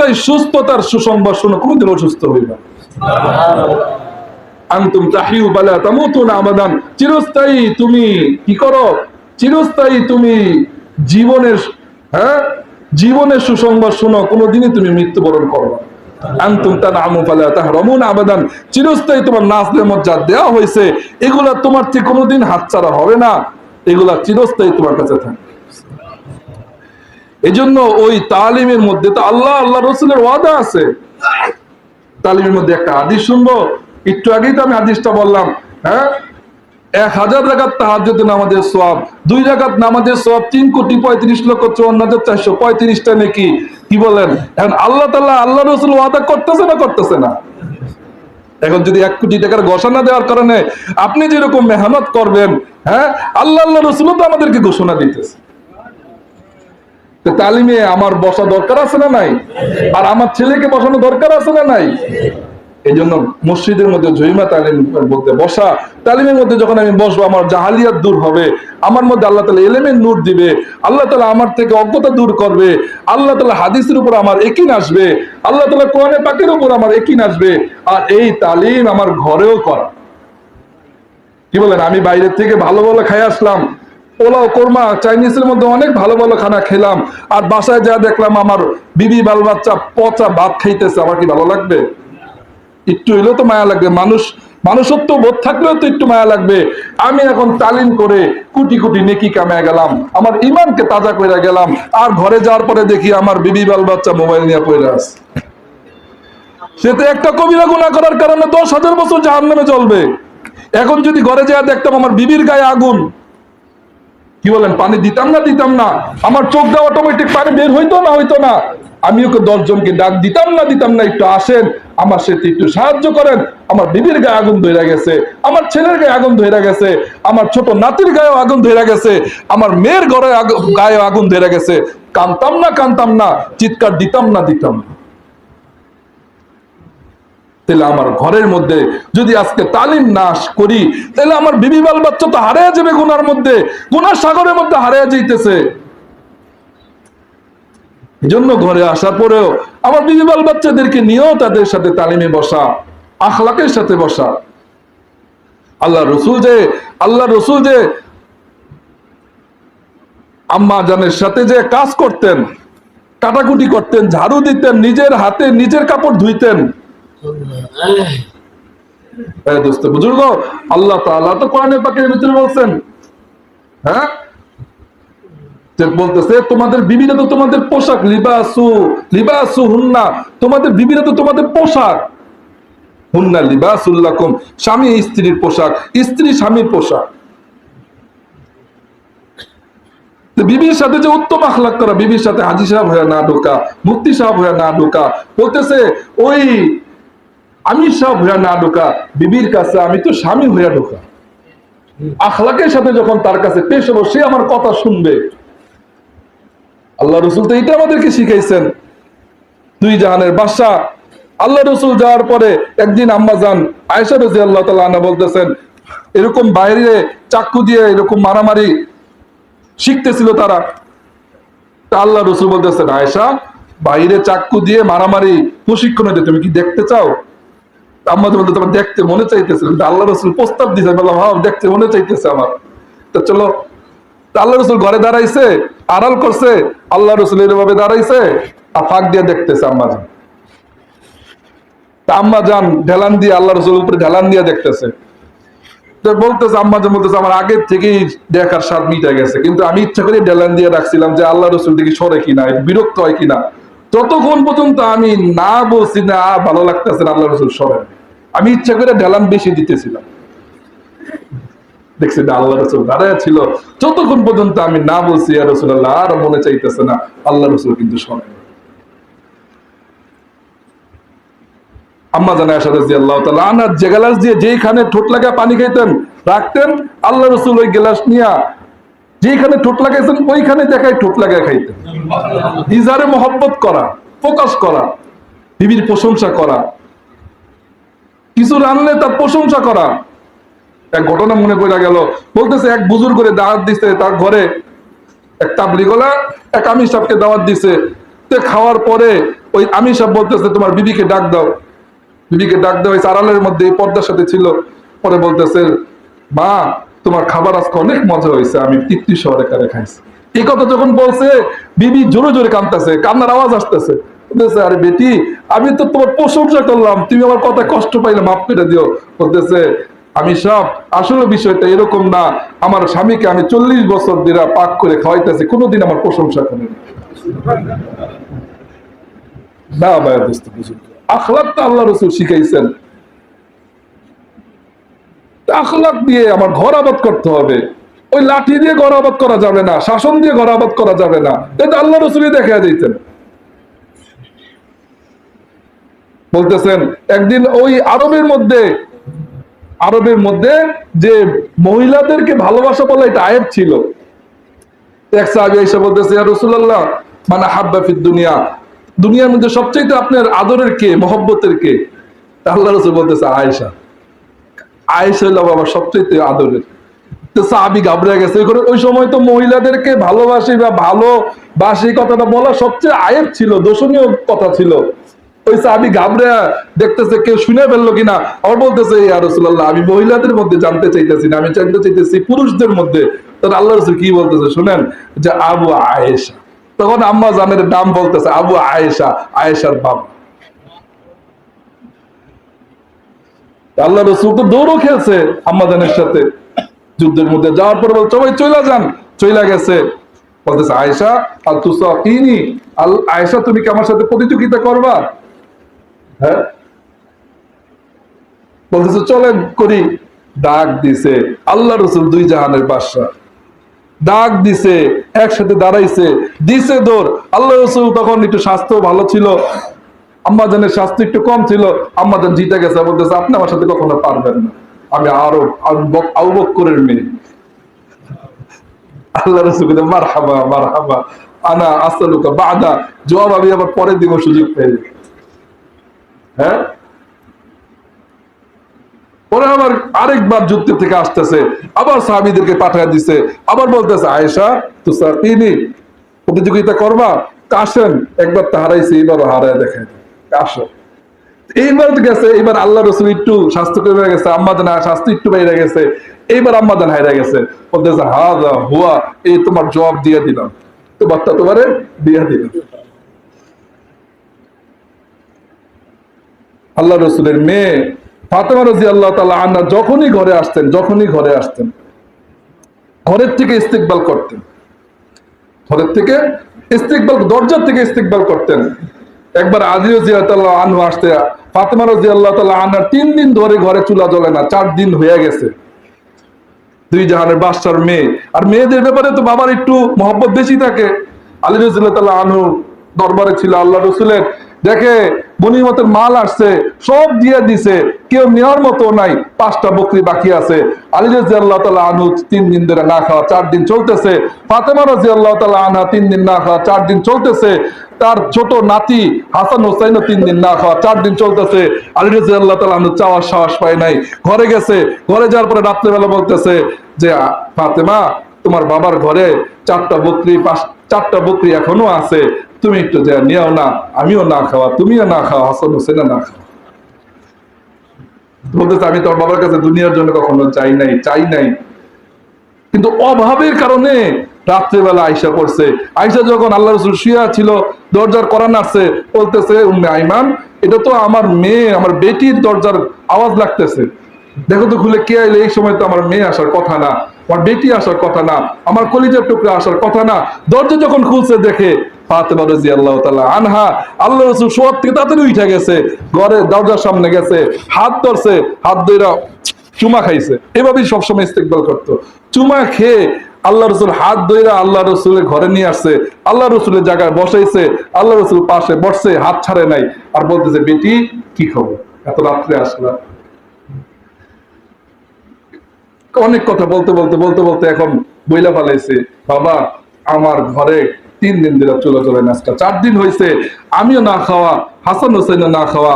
চিরস্থায়ী সুস্থতার সুসংবাদ শুনো, কোনোদিন অসুস্থ হইবা আনতুম তাহিউ বালা তামুতুনা আবাদান চিরস্থায়ী তুমি কি করো? চিরস্থায়ী তুমি জীবনের হ্যাঁ? জীবনের সুসংবাদ শুনো, কোনোদিনই তুমি মৃত্যুবরণ করো না। আনতুম তানআমু ফালা তাহরামুন আবাদান চিরস্থায়ী তোমার দেওয়া হয়েছে এগুলা তোমার থেকে কোনোদিন হাতছাড়া হবে না। এগুলা চিরস্থায়ী তোমার কাছে থাকবে এজন্য ওই তালিমের মধ্যে তো আল্লাহ আল্লাহ রসুলের ওয়াদা আছে। তালিমের মধ্যে একটা হাদিস শুনব। একটু আগেই তো আমি হাদিসটা বললাম হ্যাঁ? এক হাজার রাকাত তাহাজ্জুদ নামাজের সওয়াব, দুই রাকাত নামাজের সওয়াব তিন কোটি পঁয়ত্রিশ লক্ষ চুয়ান্ন হাজার চারশো পঁয়ত্রিশটা নাকি? কি বলেন? এখন আল্লাহ তাআলা, আল্লাহ রসুল ওয়াদা করতেছে না করতেছে না? এখন যদি এক কোটি টাকার ঘোষণা দেওয়ার কারণে আপনি যেরকম মেহনত করবেন হ্যাঁ? আল্লাহ আল্লাহ রসুলও তো আমাদেরকে ঘোষণা দিতেছে। তালিমে আমার বসা দরকার আছে না নাই? আর আমার ছেলেকে বসানো দরকার আছে না নাই? এই জন্য মসজিদের মধ্যে জহিমা তালিমের মধ্যে বসা, তালিমের মধ্যে যখন আমি বসবো, আমার জাহালিয়াত দূর হবে। আমার মধ্যে আল্লাহ তালা এলেমের নূর দিবে। আল্লাহ তালা আমার থেকে অজ্ঞতা দূর করবে। আল্লাহ তালা হাদিসের উপর আমার একিন আসবে আল্লাহ তালা কোরআনে পাকের উপর আমার একিন আসবে আর এই তালিম আমার ঘরেও করা। কি বলেন? আমি বাইরের থেকে ভালো ভালো খাই আসলাম। পোলাও, কোরমা, চাইনিজের মধ্যে অনেক ভালো ভালো খানা খেলাম। আর বাসায় যা দেখলাম, আমার বিবি বাল বাচ্চা পচা ভাত খাইতেছে, আমার কি ভালো লাগবে? একটু হইলেও তো মায়া লাগবে। মানুষ, মানুষত্ব বোধ থাকলেও তো একটু মায়া লাগবে। আমি এখন তালিম করে কুটি কুটি নেকি কামায় গেলাম। আমার ইমানকে তাজা করে গেলাম। আর ঘরে যাওয়ার পরে দেখি আমার বিবি বাল বাচ্চা মোবাইল নিয়ে পড়ে সে তো একটা কবিরা গুণা করার কারণে দশ হাজার বছর জাহান নামে চলবে এখন যদি ঘরে যাওয়া দেখতাম আমার বিবির গায়ে আগুন কি বলেন, পানি দিতাম না দিতাম না? আমার চোখ দেওয়া অটোমেটিক পানি বের হইতো না হইতো না। আমি ওকে দশ জনকে ডাক দিতাম না দিতাম না, একটু আসেন, আমার সাথে একটু সাহায্য করেন। আমার বিবির গায়ে আগুন ধরে গেছে, আমার ছেলের গায়ে আগুন ধরে গেছে, আমার ছোট নাতির গায়েও আগুন ধরে গেছে, আমার মেয়ের ঘরে গায়ে আগুন ধরে গেছে। কানতাম না কানতাম না, চিৎকার দিতাম না দিতাম না। তাহলে আমার ঘরের মধ্যে যদি আজকে তালিম নাশ করি, তাহলে আমার বিবি বাল বাচ্চা তো হারিয়ে যাবে গুনার মধ্যে। গুনার সাগরের মধ্যে হারিয়ে যাইতেছে। এজন্য ঘরে আসার পরেও আমার বিবি বাল বাচ্চাদেরকে নিয়েও তাদের সাথে তালিমে বসা, আখলাকের সাথে বসা। আল্লাহ রসুল যে, আল্লাহ রসুল যে আম্মা জানের সাথে যে কাজ করতেন, কাটাকুটি করতেন, ঝাড়ু দিতেন, নিজের হাতে নিজের কাপড় ধুইতেন আল্লাহ তো কোরআনে পাকের ভিতরে বলছেন। হ্যাঁ? বলতেছে, তোমাদের বিবিরা তো তোমাদের পোশাক, লিবাসু লিবাসু হুন্না তোমাদের বিবিরা তো তোমাদের পোশাক। হুন্না স্বামী স্ত্রীর পোশাক, স্ত্রী স্বামীর পোশাক। বিবির সাথে যে উত্তম আখলাক করা, বিবির সাথে হাজি সাহেব হয়ে না ঢোকা মুক্তি সাহেব হয়ে না ঢোকা, বলতেছে, ওই আমি সব হইয়া না ঢোকা, বিবির কাছে আমি তো স্বামী হইয়া ঢোকা। আখলাকের সাথে যখন তার কাছে পেশ হব, সে আমার কথা শুনবে। আল্লাহ রসুল তো এটা আমাদেরকে শিখাইছেন। দুই জাহানের বাদশা আল্লাহ রসুল যাওয়ার পরে একদিন আম্মা যান আয়সা রাজি আল্লাহ তালা বলতেছেন, এরকম বাইরে চাক্কু দিয়ে এরকম মারামারি শিখতেছিল তারা? তা আল্লাহ রসুল বলতেছেন আয়সা বাইরে চাক্কু দিয়ে মারামারি প্রশিক্ষণ তুমি কি দেখতে চাও? তোমার দেখতে মনে চাইতেছে আল্লাহ রসুল প্রস্তাব বললাম হ্যাঁ দেখতে মনে চাইতেছে আমার। চলো আল্লাহ রসুল ঘরে দাঁড়াইছে, আড়াল করছে, আল্লাহ রসুল এরভাবে দাঁড়াইছে, আর ফাঁক দিয়ে দেখতেছে আম্মা যান। আম্মা যান, ঢেলান দিয়ে আল্লাহ রসুল উপরে ঢেলান দিয়ে দেখতেছে। তো বলতেছে, আম্মা যে বলতেছে, আমার আগের থেকেই দেখার স্বাদ মিটে গেছে, কিন্তু আমি ইচ্ছা করে ডেলান দিয়ে রাখছিলাম যে আল্লাহ রসুল দেখি সরে কিনা বিরক্ত হয় কিনা। ততক্ষণ পর্যন্ত আমি না বলছি, না, ভালো লাগতেছে না, আল্লাহ রসুল সরে আমি ইচ্ছা করে ডেলান বেশি দিতেছিলাম। দেখছি না আল্লাহ রসুল দাঁড়ায় ছিল। যতক্ষণ পর্যন্ত আমি না বলছি আর রসুল আল্লাহ আর মনে চাইতেছে না, আল্লাহ রসুল কিন্তু সরে আম্মা জানা আশা রাজি আল্লাহ তাআলা আনার যে গ্লাস দিয়ে যেইখানে ঠোঁট লাগা পানি খাইতেন, রাখতেন, আল্লাহ রসুল ওই গ্লাস নিয়া যেইখানে ঠোঁট লাগাইছেন, ওইখানে দেখায় ঠোঁট লাগায় খাইতেন। ইজারে করা প্রকাশ করা, বিবির প্রশংসা করা কিছু রানলে তার প্রশংসা করা। এক ঘটনা মনে পড়ে গেল। বলতেছে, এক বুজুর করে দাওয়াত দিছে তার ঘরে। এক তাবলিগলা, এক আমির সাহেবকে দাওয়াত দিছে। তো খাওয়ার পরে ওই আমি সব বলতেছে, তোমার বিবিকে ডাক দাও। বিবিকে ডাক দেওয়া হয়েছে, আড়ালের মধ্যে এই পর্দার সাথে ছিল। পরে বলতেছে, মা, তোমার খাবার আজকে অনেক মজা হয়েছে, আমি তৃপ্তি শহরে কারে খাইছি। এই কথা যখন বলছে, বিবি জোরে জোরে কাঁদতেছে, কান্নার আওয়াজ আসতেছে। আরে বেটি, আমি তো তোমার প্রশংসা করলাম, তুমি আমার কথা কষ্ট পাইলে মাফ করে দিও। বলতেছে, আমি সব আসলে বিষয়টা এরকম না, আমার স্বামীকে আমি চল্লিশ বছর দিরা পাক করে খাওয়াইতেছি, কোনোদিন আমার প্রশংসা করেনি। না ভাইয়া দোস্ত আখলাক তো আল্লাহ রসুল শিখাইছেন। আখলাক দিয়ে আমার ঘর আবাদ করতে হবে। ওই লাঠি দিয়ে ঘর আবাদ করা যাবে না, শাসন দিয়ে ঘর আবাদ করা যাবে না। এটা আল্লাহ রসুলই দেখা দিতেন। বলতেছেন, একদিন ওই আরবের মধ্যে আরবের মধ্যে যে মহিলাদেরকে ভালোবাসা বলা এটা আয়েব ছিল। এক সাহাবি এসে বলতেছে রাসূলুল্লাহ মানে হাব্বা ফিদ দুনিয়া। দুনিয়ার মধ্যে সবচেয়ে আপনার আদরের কে, মহব্বতের কে? আল্লাহ রাসূল বলতেছে, আয়েশা। আয়েশা বাবা সবচেয়ে আদরের। সাহাবি ঘাবড়ে গেছে। ওই সময় তো মহিলাদেরকে ভালোবাসি বা ভালোবাসি কথাটা বলা সবচেয়ে আয়েব ছিল, দোষণীয় কথা ছিল। ওই ঘাবড়ে দেখতেছে কেউ শুনে ফেলল কিনা? বলতেছে রাসূলুল্লাহ, আমি মহিলাদের মধ্যে জানতে চাইতেছি না, আমি জানতে চাইতেছি পুরুষদের মধ্যে। তখন আল্লাহ রসুল কি বলতেছে শুনেন? যে, আবু আয়েশা। তখন আম্মা জানের নাম বলতেছে, আবু আয়েশা, আয়েশার বাবা আল্লাহ রসুল তো দৌড়ও খেলছে আম্মাজানের সাথে। যুদ্ধের মধ্যে যাওয়ার পর সবাই চলে যান। চলে গেছে। বলতেছে, আয়েশা আর তুসাকিনি আল আয়েশা তুমি কি আমার সাথে প্রতিযোগিতা করবা? হ্যাঁ? বলতেছে, চলেন করি। ডাক দিছে, আল্লাহ রসুল দুই জাহানের বাদশা ডাক দিছে, একসাথে দাঁড়াইছে, দিছে দৌড় আল্লাহ রসুল তখন একটু স্বাস্থ্য ভালো ছিল আম্মাজানের স্বাস্থ্য একটু কম ছিল আম্মাজান জিতে গেছে, বলতেছে, আপনি আমার সাথে কখনো পারবেন না। আমি আরও আউবক্করের মেয়ে। আল্লাহ রসুল মার হাবা মার হাবা আনা আসালুকা বাদা। জবাব আমি আবার পরে দিব সুযোগ পেয়ে হ্যাঁ? পরে আবার আরেকবার থেকে আসতেছে, আবার সাহাবিদেরকে পাঠিয়ে দিছে, আবার বলতেছে, আয়েশা, তো তিনি প্রতিযোগিতা করবা? আসেন, একবার হারায় দেখেন আসো। এইবার গেছে, এইবার আল্লাহ রসুল একটু স্বাস্থ্য কমে গেছে আম্মাদান স্বাস্থ্য একটু বাইরে গেছে, এইবার আম্মাদান হাইরা গেছে, বলতেছে হা হুয়া, এই তোমার জবাব দিয়ে দিলাম। তো বার্তা তোমারে দিয়ে দিলাম। আল্লাহ রসুলের মেয়ে ফাতেমা রাজি আল্লাহ তালা আন্না যখনই ঘরে আসতেন, যখনই ঘরে আসতেন, ঘরের থেকে ইস্তেকবাল করতেন। ঘরের থেকে ইস্তেকবাল, দরজার থেকে ইস্তেকবাল করতেন। একবার আজিও জিয়াতাল্লাহ আনহু আসতে, ফাতেমা রাজি আল্লাহ তালা আন্না তিন দিন ধরে ঘরে চুলা জ্বলে না, চার দিন হয়ে গেছে। দুই জাহানের বাদশার মেয়ে। আর মেয়েদের ব্যাপারে তো বাবার একটু মহব্বত বেশি থাকে। আলী রসুল্লাহ আনহু দরবারে ছিল আল্লাহ রসুলের। দেখে গনিমতের মাল আসছে, সব দিয়ে দিছে, কেউ নেওয়ার মতো নাই, পাঁচটা বকরি বাকি আছে। আলী রাজি আল্লাহ তালা আনহু তিন দিন ধরে না খাওয়া, চার দিন চলতেছে। ফাতেমা রাজি আল্লাহ তালা আনহা তিন দিন না খাওয়া, চার দিন চলতেছে। তার ছোট নাতি হাসান হোসাইনও তিন দিন না খাওয়া, চার দিন চলতেছে। আলী রাজি আল্লাহ তালা আনহু চাওয়ার সাহস পায় নাই। ঘরে গেছে, ঘরে যাওয়ার পরে রাত্রেবেলা বলতেছে যে, ফাতেমা, তোমার বাবার ঘরে চারটা বকরি, পাঁচ, চারটা বকরি এখনও আছে তুমি একটু যা নিও না, আমিও না খাওয়া, তুমিও না খাওয়া, হাসান হোসেনও না খাওয়া। বলতেছে, আমি তোর বাবার কাছে দুনিয়ার জন্য কখনো চাই নাই চাই নাই। কিন্তু অভাবের কারণে রাত্রেবেলা আয়সা পড়ছে। আয়সা যখন আল্লাহ রসুল শুয়া ছিল, দরজার করা নাড়ছে, বলতেছে, উম্মে আইমান, এটা তো আমার মেয়ে, আমার বেটির দরজার আওয়াজ লাগতেছে। দেখো তো খুলে কে আইলে, এই সময় তো আমার মেয়ে আসার কথা না। আমার বেটি আসার কথা না। আমার কলিজার টুকরা আসার কথা না। দরজা যখন খুলছে, দেখে ফাতেমা রাজি আল্লাহ তাআলা আনহা আল্লাহ রসুল থেকে তাড়াতাড়ি উঠে গেছে। ঘরে দরজার সামনে গেছে, হাত ধরছে, হাত চুমা খাইছে। এভাবেই সবসময় ইস্তেকবাল করতো। চুমা খেয়ে আল্লাহ রসুল হাত ধইরা আল্লাহ রসুলের ঘরে নিয়ে আসছে। আল্লাহ রসুলের জায়গায় বসাইছে। আল্লাহ রসুল পাশে বসছে, হাত ছাড়ে নাই। আর বলতেছে, বেটি, কি খবর? এত রাত্রে আসলা। অনেক কথা বলতে বলতে বলতে বলতে এখন বইলা ফেলাইছে, বাবা, আমার ঘরে তিন দিন ধরে চলে চলে নাস্তা। চার দিন হয়েছে আমিও না খাওয়া, হাসান হোসেনও না খাওয়া,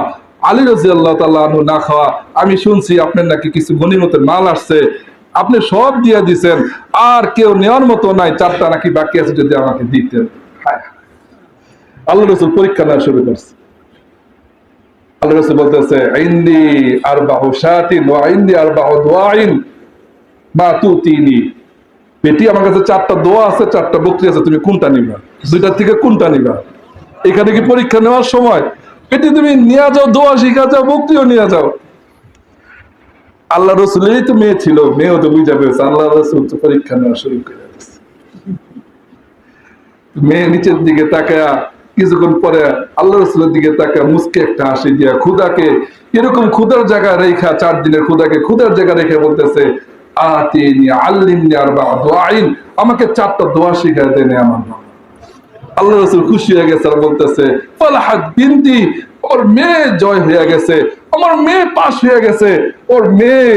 আলী রাজি আল্লাহ তালু না খাওয়া। আমি শুনছি আপনার নাকি কিছু গণিমতের মাল আসছে। আপনি সব দিয়ে দিছেন, আর কেউ নেওয়ার মতো নাই, চারটা নাকি বাকি আছে যদি আমাকে দিতেন। আল্লাহ রসুল পরীক্ষা নেওয়া শুরু করছে। আল্লাহ রসুল বলতেছে ইন্দি আর বাহু ওয়া ইন্দি আর বাহু দোয়াইন। মা তু তিনি বেটি, আমার কাছে চারটা দোয়া আছে, চারটা বক্তি আছে, তুমি কোনটা নিবা? দুইটার থেকে কোনটা নিবা? এখানে কি পরীক্ষা নেওয়ার সময়? বেটি, তুমি নিয়ে যাও, দোয়া শিখা যাও, বক্তিও নিয়ে যাও। আল্লাহ রসুলেরই তো মেয়ে ছিল, মেয়েও তো বুঝা পেয়েছে। আল্লাহ রসুল তো পরীক্ষা নেওয়া শুরু করে মেয়ে নিচের দিকে তাকায়া কিছুক্ষণ পরে আল্লাহ রসুলের দিকে তাকায় মুসকে একটা হাসি দিয়া, খুদাকে, এরকম খুদার জায়গা রেখা, চার দিনের খুদাকে খুদার জায়গা রেখে বলতেছে আতিনি আল্লিমনি আইন আমাকে চারটা দোয়া শিখাই দেন আমার আল্লাহ রসুল খুশি হয়ে গেছে আর বলতেছে ফালাহাত ওর মেয়ে জয় হয়ে গেছে, আমার মেয়ে পাশ হয়ে গেছে, ওর মেয়ে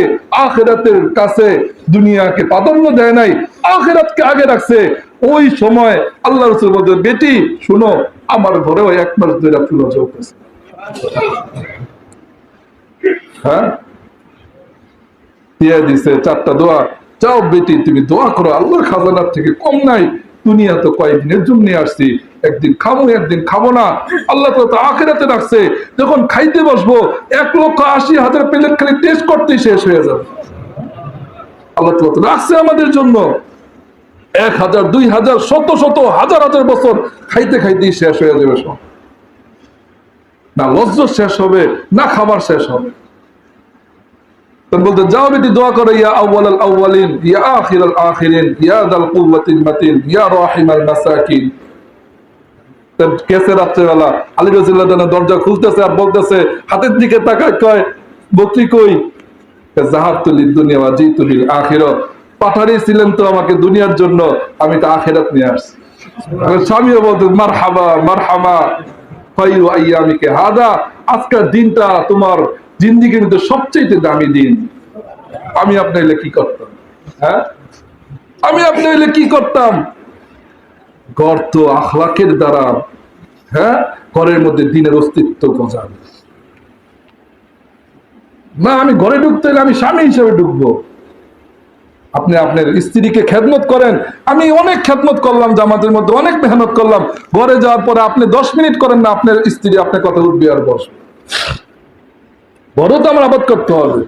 আখেরাতের কাছে দুনিয়াকে প্রাধান্য দেয় নাই, আখেরাতকে আগে রাখছে। ওই সময় আল্লাহ রসুল বলতে বেটি, শুনো, আমার ঘরে ওই এক মাস ফুলো চলতেছে হ্যাঁ? দিয়ে দিছে, চারটা দোয়া। যাও বেটি, তুমি দোয়া করো, আল্লাহর খাজানার থেকে কম নাই। দুনিয়া তো কয়েকদিনের জন্য আসছি। একদিন খাব একদিন খাব না। আল্লাহ তো আখেরাতে রাখছে। যখন খাইতে বসবো, এক লক্ষ আশি হাজার খালি টেস্ট শেষ হয়ে যাবে। আল্লাহ তো রাখছে আমাদের জন্য। এক হাজার, দুই হাজার, শত শত, হাজার হাজার বছর খাইতে খাইতেই শেষ হয়ে যাবে সব। না লজ্জ শেষ হবে, না খাবার শেষ হবে। বলতে, যাও বেটি, দোয়া করো, ইয়া আউয়াল আল আউয়ালিন, ইয়া আখির আল আখিরিন, ইয়া দাল মাতিন, ইয়া রাহিম আল মাসাকিন কেসে রাত্রেবেলা। আলী তাআলা দরজা খুলতেছে আর বলতেছে, হাতের দিকে তাকায়, কয় কই? জাহাবতু লিদ দুনিয়া লিল আখিরা তো আমাকে দুনিয়ার জন্য, আমি তো আখিরাত নিয়ে আসছি। স্বামীও বলতে, মারহাবা, মারহামা খায়রু আইয়ামিকে, হাদা, আজকের দিনটা তোমার জিন্দিগির মধ্যে সবচেয়ে দামি দিন, আমি আপনি হইলে কি করতাম? হ্যাঁ? আমি আপনি হইলে কি করতাম? গর্ত আখলাকের দ্বারা হ্যাঁ? ঘরের মধ্যে দিনের অস্তিত্ব গজাবে। না, আমি ঘরে ঢুকতে হলে আমি স্বামী হিসেবে ঢুকবো। আপনি আপনার স্ত্রীকে খেদমত করেন। আমি অনেক খেদমত করলাম, জামাতের মধ্যে অনেক মেহনত করলাম। ঘরে যাওয়ার পরে আপনি দশ মিনিট করেন না, আপনার স্ত্রী আপনার কথা উঠবে আর বসবে। বড় তো আমার আবাদ করতে হবে।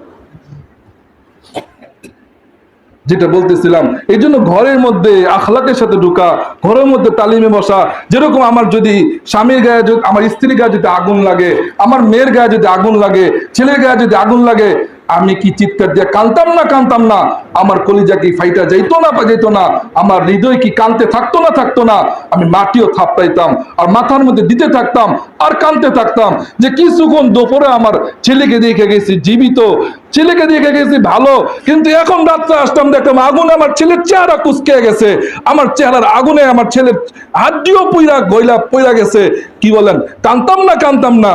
যেটা বলতেছিলাম, এই জন্য ঘরের মধ্যে আখলাকের সাথে ঢুকা, ঘরের মধ্যে তালিমে বসা, যেরকম আমার যদি স্বামীর গায়ে যদি, আমার স্ত্রীর গায়ে যদি আগুন লাগে, আমার মেয়ের গায়ে যদি আগুন লাগে, ছেলের গায়ে যদি আগুন লাগে আমি কি চিৎকার দিয়ে কানতাম না কানতাম না? আমার কলিজা কি ফাইটা যাইতো না, বা যেত না? আমার হৃদয় কি কানতে থাকতো না থাকতো না? আমি মাটিও থাপড়াইতাম আর মাথার মধ্যে দিতে থাকতাম আর কানতে থাকতাম যে কিছুক্ষণ দুপুরে আমার ছেলেকে দেখে গেছি, জীবিত। ছেলেকে দেখে গেছি ভালো, কিন্তু এখন রাত্রে আসতাম, দেখতাম আগুন আমার ছেলের চেহারা কুচকে গেছে। আমার চেহারার আগুনে আমার ছেলের হাড্ডিও পইরা গইলা পইরা গেছে। কি বলেন? কানতাম না কানতাম না?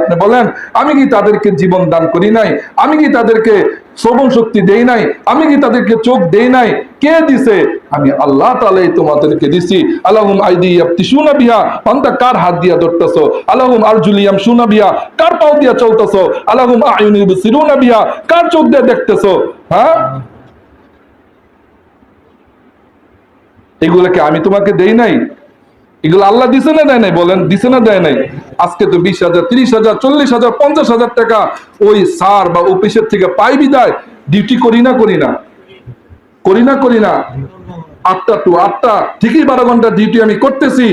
আপনি বলেন, আমি কি তাদেরকে জীবন দান করি নাই? আমি কি তাদেরকে শ্রবণ শক্তি দেই নাই? আমি কি তাদেরকে চোখ দেই নাই? কে দিছে? আমি আল্লাহ তাআলাই তোমাদেরকে দিছি। আলাহুম আইদি ইয়াবতিশুনা বিহা পান্তা কার হাত দিয়া ধরতেছো? আলাহুম আরজুলিয়াম শুনা বিহা, কার পাও দিয়া চলতেছো? আলাহুম বিসিরুনা বিহা, কার চোখ দিয়ে দেখতেছো? হ্যাঁ? এগুলোকে আমি তোমাকে দেই নাই? এগুলো আল্লাহ দিছে না দেয় নাই বলেন? দিছে না দেয় নাই? আজকে তো বিশ হাজার, তিরিশ হাজার, চল্লিশ হাজার, পঞ্চাশ হাজার টাকা ওই সার বা অফিসের থেকে পাই বিদায়। ডিউটি করি না করি না। করি না করি না। আটটা টু আটটা, ঠিকই বারো ঘণ্টা ডিউটি আমি করতেছি।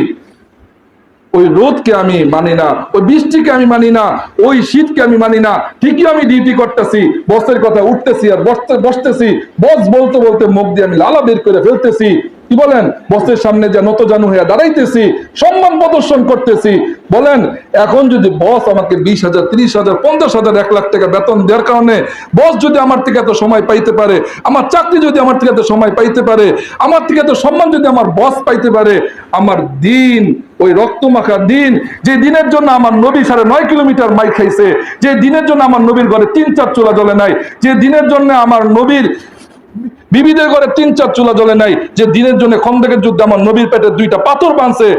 ওই রোদকে আমি মানি না, ওই বৃষ্টিকে আমি মানি না, ওই শীতকে আমি মানি না, ঠিকই আমি ডিউটি করতেছি, বসের কথা উঠতেছি আর বসতে, বসতেছি, বস বলতে বলতে মুখ দিয়ে আমি লালা বের করে ফেলতেছি। কি বলেন? বসের সামনে যে নত জানু হয়ে দাঁড়াইতেছি, সম্মান প্রদর্শন করতেছি। বলেন, এখন যদি বস আমাকে বিশ হাজার, ত্রিশ হাজার, পঞ্চাশ হাজার, এক লাখ টাকা বেতন দেওয়ার কারণে বস যদি আমার থেকে এত সময় পাইতে পারে, আমার চাকরি যদি আমার থেকে এত সময় পাইতে পারে, আমার থেকে এত সম্মান যদি আমার বস পাইতে পারে, আমার দিন, ওই রক্তমাখা দিন, যে দিনের জন্য আমার নবী সাড়ে নয় কিলোমিটার মাই খাইছে, যে দিনের জন্য আমার নবীর ঘরে তিন চার চোলা জ্বলে নাই, যে দিনের জন্য আমার নবীর বিবিদের ঘরে তিন চার চুলা জ্বলে নাই, যে দিনের জন্য খন্দকের যুদ্ধে আমার নবীর পেটে দুইটা পাথর বাঁধছে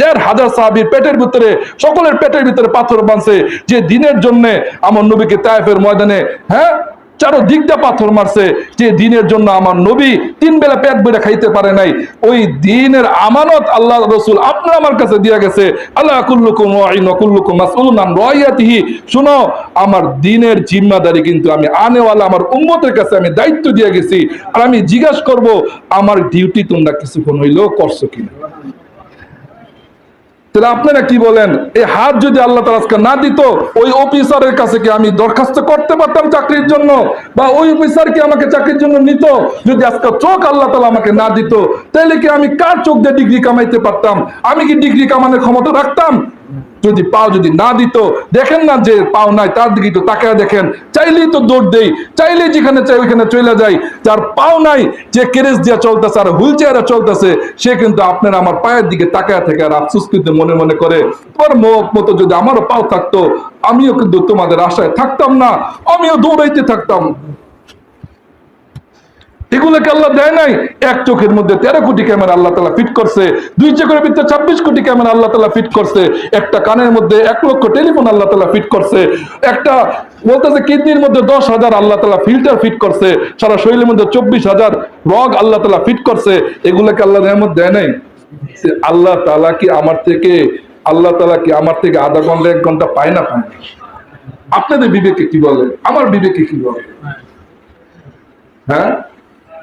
দেড় হাজার সাহাবির পেটের ভিতরে, সকলের পেটের ভিতরে পাথর বাঁধছে যে দিনের জন্য আমার নবীকে তায়েফের ময়দানে হ্যাঁ চারো দিকটা পাথর মারছে যে দিনের জন্য আমার নবী তিন বেলা পেট বেড়ে খাইতে পারে নাই। ওই দিনের আমানত আল্লাহ রসুল আপনার আমার কাছে দিয়া গেছে। আল্লাহ কুল্লুকুম শুনো, আমার দিনের জিম্মাদারি কিন্তু আমি আনেওয়ালা আমার উম্মতের কাছে আমি দায়িত্ব দিয়ে গেছি। আর আমি জিজ্ঞাসা করব, আমার ডিউটি তোমরা কিছুক্ষণ হইলেও করছ কিনা? তাহলে আপনারা কি বলেন? এই হাত যদি আল্লাহ তালা আজকে না দিত, ওই অফিসারের কাছে কি আমি দরখাস্ত করতে পারতাম চাকরির জন্য? বা ওই অফিসার কি আমাকে চাকরির জন্য নিত? যদি আজকে চোখ আল্লাহ তালা আমাকে না দিত, তাহলে কি আমি কার চোখ দিয়ে ডিগ্রি কামাইতে পারতাম? আমি কি ডিগ্রি কামানোর ক্ষমতা রাখতাম? যদি পাও যদি না দিত, দেখেন না যে পাও নাই, তার দিকে তো তাকায় দেখেন। চাইলেই তো দৌড় দেই, চাইলেই যেখানে চাই ওইখানে চলে যাই। যার পাও নাই, যে কেরেস দিয়ে চলতেছে আর হুইল চেয়ারে চলতেছে, সে কিন্তু আপনার আমার পায়ের দিকে তাকায় থেকে আর আফসুস কিন্তু মনে মনে করে, তোমার ম- মতো যদি আমারও পাও থাকতো, আমিও কিন্তু তোমাদের আশায় থাকতাম না, আমিও দৌড়াইতে থাকতাম। এগুলোকে আল্লাহ দেয় নাই। এক চোখের মধ্যে তেরো কোটি ক্যামেরা আল্লাহ তালা ফিট করছে। দুই চোখের ভিতরে ছাব্বিশ কোটি ক্যামেরা আল্লাহ তালা ফিট করছে। একটা কানের মধ্যে এক লক্ষ টেলিফোন আল্লাহ তালা ফিট করছে। একটা বলতেছে কিডনির মধ্যে দশ হাজার আল্লাহ তালা ফিল্টার ফিট করছে। সারা শরীরের মধ্যে চব্বিশ হাজার রগ আল্লাহ তালা ফিট করছে। এগুলোকে আল্লাহ নেয়ামত দেয় নাই। আল্লাহ তালা কি আমার থেকে, আল্লাহ তালা কি আমার থেকে আধা ঘণ্টা, এক ঘণ্টা পায় না পায়? আপনাদের বিবেকে কি বলে? আমার বিবেকে কি বলে? হ্যাঁ?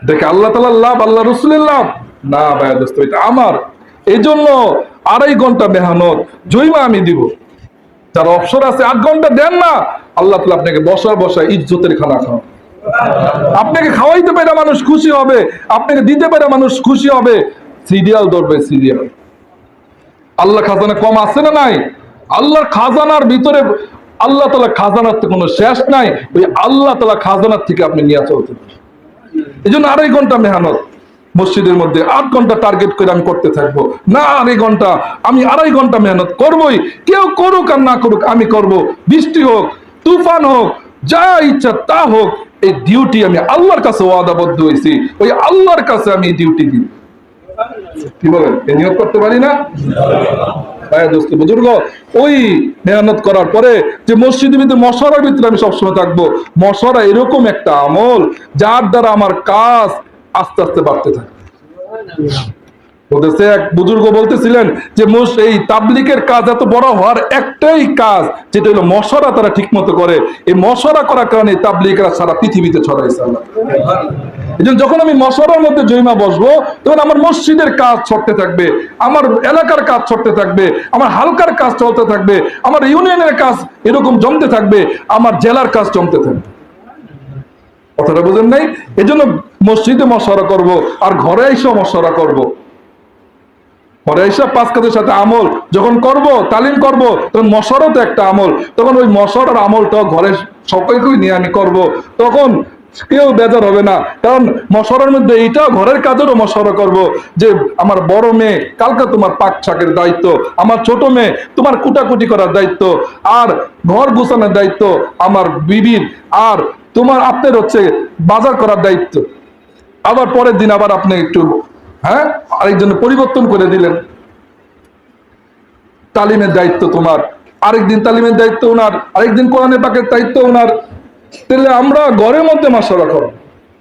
দেখে আল্লাহ তালার লাভ, আল্লাহ রসুলের লাভ। না ভাইয়া দোস্ত এটা আমার। এই জন্য আড়াই ঘণ্টা মেহনত জৈমা আমি দিব। যার অবসর আছে আট ঘণ্টা, দেন না। আল্লাহ তালা আপনাকে বসা বসা ইজ্জতের খানা খাও আপনাকে খাওয়াইতে পারে মানুষ খুশি হবে, আপনাকে দিতে পারে মানুষ খুশি হবে। সিরিয়াল ধরবে সিরিয়াল। আল্লাহ খাজানা কম আছে না নাই? আল্লাহর খাজানার ভিতরে আল্লাহ তালা খাজানার তো কোনো শেষ নাই। ওই আল্লাহ তালা খাজানার থেকে আপনি নিয়ে চলতে। এই জন্য আড়াই ঘণ্টা মেহনত মসজিদের মধ্যে, আট ঘণ্টা টার্গেট করে আমি করতে থাকব। না আড়াই ঘণ্টা, আমি আড়াই ঘণ্টা মেহনত করবই। কেউ করুক আর না করুক, আমি করব। বৃষ্টি হোক, তুফান হোক, যা ইচ্ছা তা হোক, এই ডিউটি আমি আল্লাহর কাছে ওয়াদাবদ্ধ হয়েছি। ওই আল্লাহর কাছে আমি ডিউটি দিই। কি বলেন? নিয়োগ করতে পারি না? ভাইয়া দোস্ত বুজুর্গ, ওই মেহনত করার পরে যে মসজিদের ভিতরে মশারার ভিতরে আমি সবসময় থাকব, মশারা এরকম একটা আমল যার দ্বারা আমার কাজ আস্তে আস্তে বাড়তে থাকে। বলতেছে, এক বুজুর্গ বলতেছিলেন যে মোশ এই তাবলিকের কাজ এত বড় হওয়ার একটাই কাজ, যেটা হলো মশারা তারা ঠিক মতো করে। এই মশারা করার কারণে তাবলিকরা সারা পৃথিবীতে ছড়াইছে এই যখন আমি মশারার মধ্যে জৈমা বসবো, তখন আমার মসজিদের কাজ ছড়তে থাকবে, আমার এলাকার কাজ ছড়তে থাকবে, আমার হালকার কাজ চলতে থাকবে, আমার ইউনিয়নের কাজ এরকম জমতে থাকবে, আমার জেলার কাজ জমতে থাকবে। কথাটা বুঝেন নাই? এই জন্য মসজিদে মশারা করব, আর ঘরে এসেও মশারা করব। ঘরে এসে পাঁচ কাজের সাথে আমল, যখন করব, তালিম করব, তখন মশারও তো একটা আমল, তখন ওই মশারার আমলটাও ঘরে সকলকেই নিয়ে আমি করব। তখন কেউ বেজার হবে না, কারণ মশারার মধ্যে এইটাও ঘরের কাজেরও মশারা করব, যে আমার বড় মেয়ে, কালকে তোমার পাক শাকের দায়িত্ব, আমার ছোট মেয়ে, তোমার কুটাকুটি করার দায়িত্ব, আর ঘর গুছানোর দায়িত্ব, আমার বিবির, আর তোমার আপনার হচ্ছে বাজার করার দায়িত্ব। আবার পরের দিন আবার আপনি একটু হ্যাঁ? আরেকজন পরিবর্তন করে দিলেন। তালিমের দায়িত্ব তোমার। আরেকদিন তালিমের দায়িত্ব ওনার। আরেকদিন কোরআনে পাকের দায়িত্ব ওনার। তাহলে আমরা ঘরের মধ্যে মাসারা করো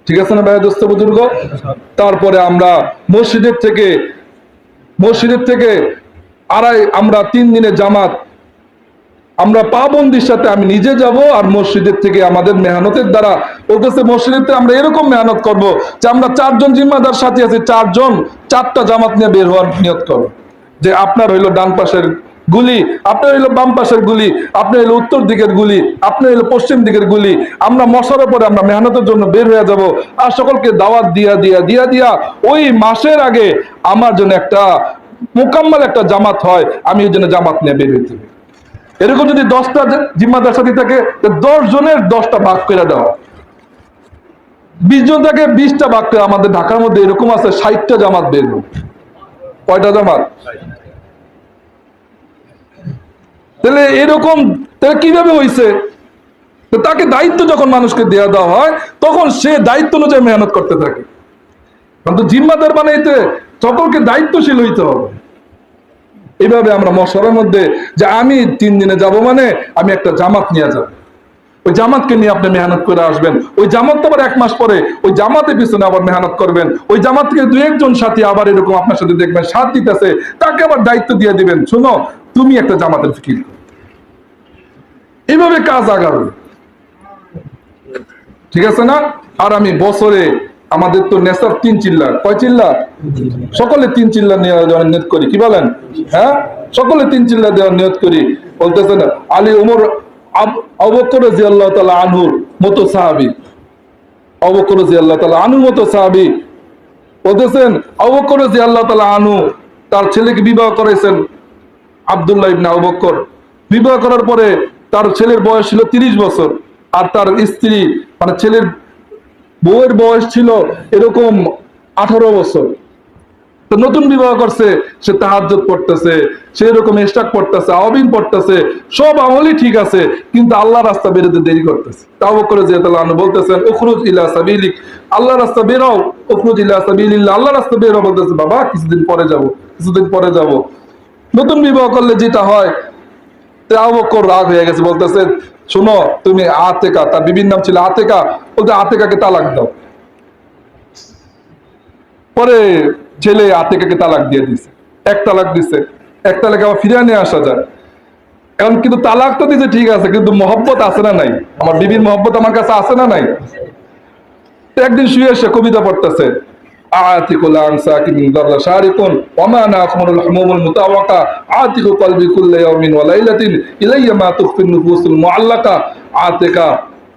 ঠিক আছে না ভাই দোস্ত বুজুর্গ? তারপরে আমরা মসজিদের থেকে মসজিদের থেকে আড়াই, আমরা তিন দিনের জামাত। আমরা পাবন্দির সাথে আমি নিজে যাব আর মসজিদের থেকে আমাদের মেহনতের দ্বারা মসজিদের থেকে আমরা এরকম মেহনত করব যে আমরা চারজন জিম্মাদার সাথে আছি, চারজন চারটা জামাত নিয়ে বের হওয়ার নিয়ত করো। যে আপনার হইল ডান পাশের গুলি, আপনার হইল বাম পাশের গুলি আপনি হইল উত্তর দিকের গুলি আপনি হইল পশ্চিম দিকের গুলি, আমরা মশার পরে আমরা মেহনতের জন্য বের হয়ে যাব আর সকলকে দাওয়াত দিয়া দিয়া দিয়া দিয়া, ওই মাসের আগে আমার জন্য একটা মোকাম্মল একটা জামাত হয়, আমি ওই জন্য জামাত নিয়ে বের হইতে এরকম যদি দশটা জিম্মাদার সাথী থাকে দশ জনের দশটা ভাগ করে দেওয়া বিশ জন থেকে বিশটা করে আমাদের ঢাকার মধ্যে এরকম আছে, ষাটটা জামাত বের। কয়টা জামাত? তাহলে এরকম, তাহলে কীভাবে হয়েছে তো তাকে দায়িত্ব যখন মানুষকে দেওয়া দেওয়া হয়, তখন সে দায়িত্ব অনুযায়ী মেহনত করতে থাকে। কিন্তু জিম্মাদার বানাইতে সকলকে দায়িত্বশীল হইতে হবে। এইভাবে আমরা মশলার মধ্যে যে আমি তিন দিনে যাব মানে আমি একটা জামাত নিয়ে যাব। ওই জামাতকে নিয়ে আপনি মেহনত করে আসবেন। ওই জামাত আবার এক মাস পরে, ওই জামাতের পিছনে আবার মেহনত করবেন। ওই জামাত থেকে দু একজন সাথী আবার এরকম আপনার সাথে দেখবেন, সাথ দিতেছে, তাকে আবার দায়িত্ব দিয়ে দিবেন। শোনো, তুমি একটা জামাতের ফিকির। করো। এইভাবে কাজ আগাবে। ঠিক আছে না? আর আমি বছরে, আমাদের তো নেশার তিন চিল্লা। কয় চিল্লা? সকলে তিন চিল্লা নেওয়া যাওয়ার নিয়ত করি। কি বলেন? হ্যাঁ? সকলে তিন চিল্লা দেওয়ার নিয়ত করি। বলতেছে না, আলী উমর আল্লাহ তালা মতো আল্লাহ তালা মতো বলতেছেন আল্লাহ তালা তার ছেলেকে বিবাহ করেছেন আবদুল্লাহ ইবনে আবু বকর। বিবাহ করার পরে তার ছেলের বয়স ছিল তিরিশ বছর আর তার স্ত্রী মানে ছেলের বউয়ের বয়স ছিল এরকম আঠারো বছর। তো নতুন বিবাহ করছে, সে তাহাজ্জুদ পড়তেছে, সে এরকম ইস্টাক পড়তেছে আওবিন পড়তেছে, সব আমলই ঠিক আছে, কিন্তু আল্লাহ রাস্তা বেরোতে দেরি করতেছে। তাও করে যে তাআলা বলতেছেন, উখরুজ ইলা সাবিলিক। আল্লাহ রাস্তা বেরাও উখরুজ ইলা সাবিলিল্লাহ। আল্লাহ রাস্তা বেরাও বলতেছে, বাবা, কিছুদিন পরে যাব, কিছুদিন পরে যাব। নতুন বিবাহ করলে যেটা হয় তাও বকর রাগ হয়ে গেছে, বলতেছে, শোনো, তুমি আতেকা। তার বিভিন্ন নাম ছিল আতেকা, বলতে, আতেকাকে তালাক দাও। পরে ছেলে আতেকাকে তালাক দিয়ে দিছে। এক তালাক দিছে। এক তালাকে আবার ফিরিয়ে নিয়ে আসা যায়। এখন কিন্তু তালাক তো দিছে, ঠিক আছে, কিন্তু মহব্বত আছে না নাই? আমার বিবির মহব্বত আমার কাছে আছে না নাই? একদিন শুয়ে এসে কবিতা পড়তেছে। আতিকু লাংসাকি মিন দাররা শারিকুন ওয়া মা নাখমুল হুমুমুল মুতাওয়াকা কলবি ইলাইয়া মা নুফুসুল মুআল্লাকা, আতিকা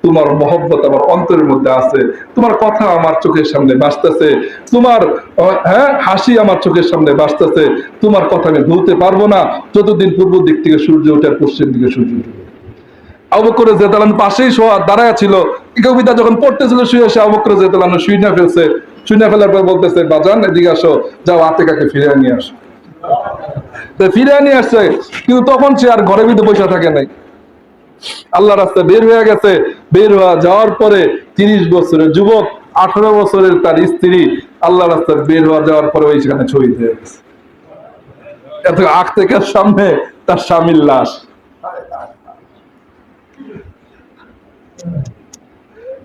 তোমার মহব্বত আমার অন্তরের মধ্যে আছে। তোমার কথা আমার চোখের সামনে বাসতেছে তোমার হ্যাঁ হাসি আমার চোখের সামনে বাসতেছে তোমার কথা আমি ভুলতে পারব না। যতদিন পূর্ব দিক থেকে সূর্য ওঠে পশ্চিম দিকে সূর্য আবকরে জেতালান পাশেই শোয়া, দাঁড়ায় ছিল। কবিতা যখন পড়তেছিল, শুয়ে আবকরে জেতালান না ফেলছে। না ফেলার পর বলতেছে, বাজান, এদিকে আসো। যাও আতেকাকে ফিরে নিয়ে আসো। ফিরে নিয়ে আসছে। কিন্তু তখন সে আর ঘরের ভিতরে বসে থাকে নাই। আল্লাহ রাস্তা বের হয়ে গেছে। বের হওয়া যাওয়ার পরে তিরিশ বছরের যুবক, আঠারো বছরের তার স্ত্রী আল্লাহ রাস্তা বের হওয়া যাওয়ার পরে ওই সেখানে শহীদ হয়ে গেছে। এত আখ থেকে সামনে তার স্বামীর লাশ।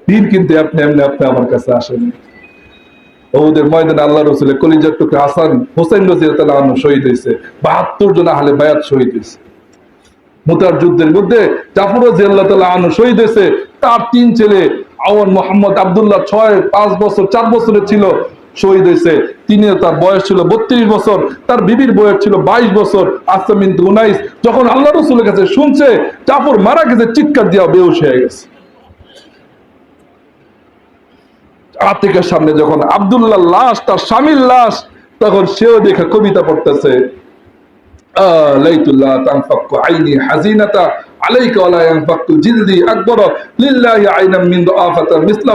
দিন কিন্তু আপনি এমনি আপনি আমার কাছে আসেন। ওদের ময়দানে আল্লাহ রসুলের কলিজার টুকরে হাসান হোসেন রসির তালা শহীদ হয়েছে। বাহাত্তর জন আহলে বায়াত শহীদ হয়েছে। মুতার যুদ্ধের মধ্যে জাফর রাজি আল্লাহ তালা আনু শহীদ হয়েছে। তার তিন ছেলে, আওয়ান মোহাম্মদ আবদুল্লাহ ছয়, পাঁচ বছর, চার বছরের ছিল, শহীদ হয়েছে। তিনি তার বয়স ছিল বত্রিশ বছর, তার বিবির বয়স ছিল বাইশ বছর। আসামিন উনাইশ যখন আল্লাহ রসুলের কাছে শুনছে, জাফর মারা গেছে, চিৎকার দিয়া বেউস হয়ে গেছে। আতিকের সামনে যখন আবদুল্লাহ লাশ, তার স্বামীর লাশ, তখন সেও দেখে কবিতা পড়তেছে। ليت الله تنفق عيني حزينة عليك ولا ينفق جلدي أكبر لله عينا من ضعافة مثل